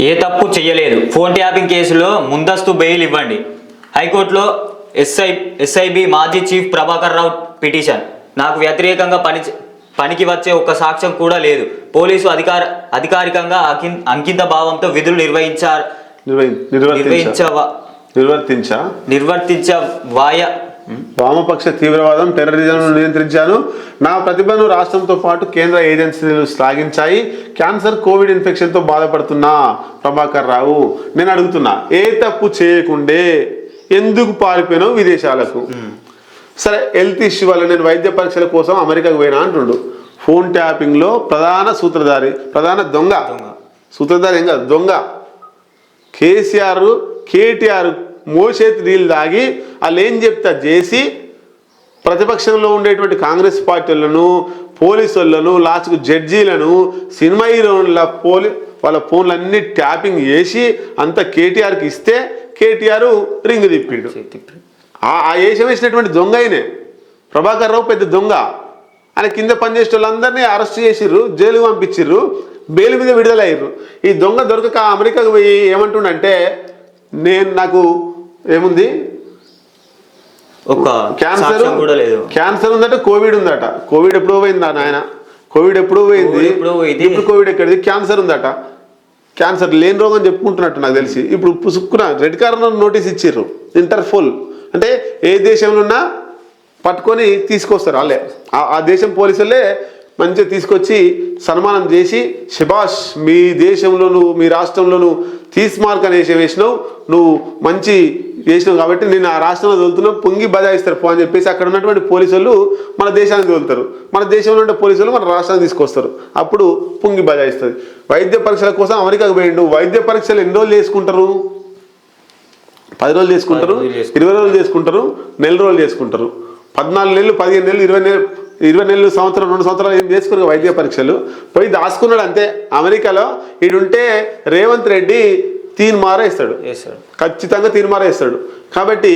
ఏ తప్పు చేయలేదు phone tapping కేసులో ముందస్తు బెయిల్ ఇవ్వండి. హైకోర్టులో ఎస్ఐ ఎస్ఐబి మాజీ చీఫ్ ప్రభాకర్ రావు పిటిషన్. నాకు వ్యతిరేకంగా పని పనికి వచ్చే ఒక్క సాక్ష్యం కూడా లేదు. పోలీసు అధికార అధికారికంగా అకిం- అంకిత భావంతో విధులు నిర్వహించారు నిర్వర్తించా? నిర్వర్తించ? వాయ వామపక్ష తీవ్రవాదం టెర్రరిజం నియంత్రించాను. నా ప్రతిభను రాష్ట్రంతో పాటు కేంద్ర ఏజెన్సీలు శ్లాఘించాయి. క్యాన్సర్ కోవిడ్ ఇన్ఫెక్షన్తో బాధపడుతున్న ప్రభాకర్ రావు. నేను అడుగుతున్నా ఏ తప్పు చేయకుండే ఎందుకు పారిపోయినావు విదేశాలకు? సరే హెల్త్ ఇష్యూ వల్ల నేను వైద్య పరీక్షల కోసం అమెరికాకు పోయినా అంటుండు. ఫోన్ ట్యాపింగ్లో ప్రధాన సూత్రధారి ప్రధాన దొంగ. సూత్రధారి ఏం కాదు దొంగ. కేసీఆర్ కేటీఆర్ మోసేతి నీళ్ళు తాగి వాళ్ళు ఏం చెప్తా? చేసి ప్రతిపక్షంలో ఉండేటువంటి కాంగ్రెస్ పార్టీలను పోలీసు వాళ్ళను లాస్ట్కు జడ్జీలను సినిమా హీరోల పోలీ వాళ్ళ ఫోన్లన్నీ ట్యాపింగ్ చేసి అంత కేటీఆర్కి ఇస్తే కేటీఆర్ రింగ్ తిప్పిడు. ఆ వేషం వేసినటువంటి దొంగ ఆయనే. ప్రభాకర్ రావు పెద్ద దొంగ. ఆయన కింద పనిచేసే వాళ్ళందరినీ అరెస్ట్ చేసిర్రు జైలుకు పంపించిర్రు బెయిల్ మీద విడుదలయ్యారు ఈ దొంగ దొరకక అమెరికాకు పోయి ఏమంటుండంటే నేను నాకు ఏముంది? ఒక్క క్యాన్సర్ కూడా లేదు. క్యాన్సర్ ఉందట కోవిడ్ ఉందట. కోవిడ్ ఎప్పుడో పోయింది నాయన? కోవిడ్ ఎప్పుడో పోయింది. ఇప్పుడు కోవిడ్ ఎక్కడిది? క్యాన్సర్ ఉందట. క్యాన్సర్ లేని రోగం చెప్పుకుంటున్నట్టు నాకు తెలిసి. ఇప్పుడు పుసుక్కున రెడ్ కార్నర్ నోటీస్ ఇచ్చిర్రు. ఇంటర్ఫోల్ అంటే ఏ దేశంలో ఉన్నా పట్టుకొని తీసుకొస్తారు వాళ్ళే. ఆ- దేశం పోలీసులే మంచిగా తీసుకొచ్చి సన్మానం చేసి శబాష్ మీ దేశంలో నువ్వు మీ రాష్ట్రంలో నువ్వు తీస్ మార్క్ అనే వేసినావు. నువ్వు మంచి చేసినావు కాబట్టి నేను ఆ రాష్ట్రంలో తోలుతున్నావు పొంగి బజాయిస్తారు పో అని చెప్పేసి అక్కడ ఉన్నటువంటి పోలీసులు మన దేశానికి తోలుతారు మన దేశంలో ఉండే పోలీసులు మన రాష్ట్రానికి తీసుకొస్తారు. అప్పుడు పొంగి బజాయిస్తుంది వైద్య పరీక్షల కోసం అమెరికాకు పోయిండు. వైద్య పరీక్షలు ఎన్ని రోజులు చేసుకుంటారు? పది రోజులు చేసుకుంటారు? పది రోజులు చేసుకుంటారు. ఇరవై రోజులు చేసుకుంటారు? నెల రోజులు చేసుకుంటారు. పద్నాలుగు నెలలు పదిహేను నెలలు ఇరవై నెలలు ఇరవై నెలలు సంవత్సరం రెండు సంవత్సరాలు ఏం చేసుకున్నారు వైద్య పరీక్షలు? పోయి దాచుకున్నాడు అంతే. అమెరికాలో ఈడుంటే రేవంత్ రెడ్డి తీన్ మారేస్తాడు చేస్తాడు ఖచ్చితంగా తీర్మారేస్తాడు కాబట్టి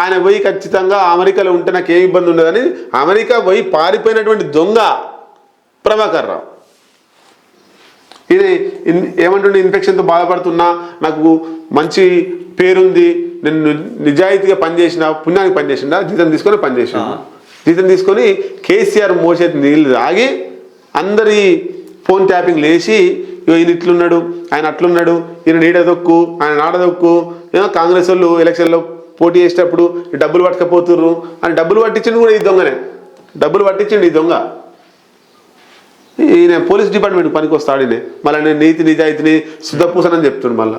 ఆయన పోయి ఖచ్చితంగా అమెరికాలో ఉంటే నాకు ఏ ఇబ్బంది ఉండదని అమెరికా పోయి పారిపోయినటువంటి దొంగ ప్రభాకర్ రావు. ఇది ఏమంటుండే ఇన్ఫెక్షన్తో బాధపడుతున్నా నాకు మంచి పేరుంది నేను నిజాయితీగా పనిచేసిన పుణ్యానికి పనిచేసిన జీతం తీసుకొని పనిచేసిన. జీతం తీసుకొని కేసీఆర్ మోసేది నీళ్ళు తాగి అందరి ఫోన్ ట్యాపింగ్ లేచి ఈయన ఇట్లున్నాడు ఆయన అట్లున్నాడు ఈయన నీడదొక్కు ఆయన నాడదొక్కు ఏమో కాంగ్రెస్ వాళ్ళు ఎలక్షన్లో పోటీ చేసేటప్పుడు డబ్బులు పట్టుకపోతుర్రు. అని డబ్బులు పట్టించిండు కూడా ఈ దొంగనే. డబ్బులు పట్టించండి ఈ దొంగ. ఈయన పోలీస్ డిపార్ట్మెంట్ పనికి వస్తాడు ఈయన మళ్ళీ నేను నీతి నిజాయితీని శుద్ధపూసనని చెప్తుండు మళ్ళీ.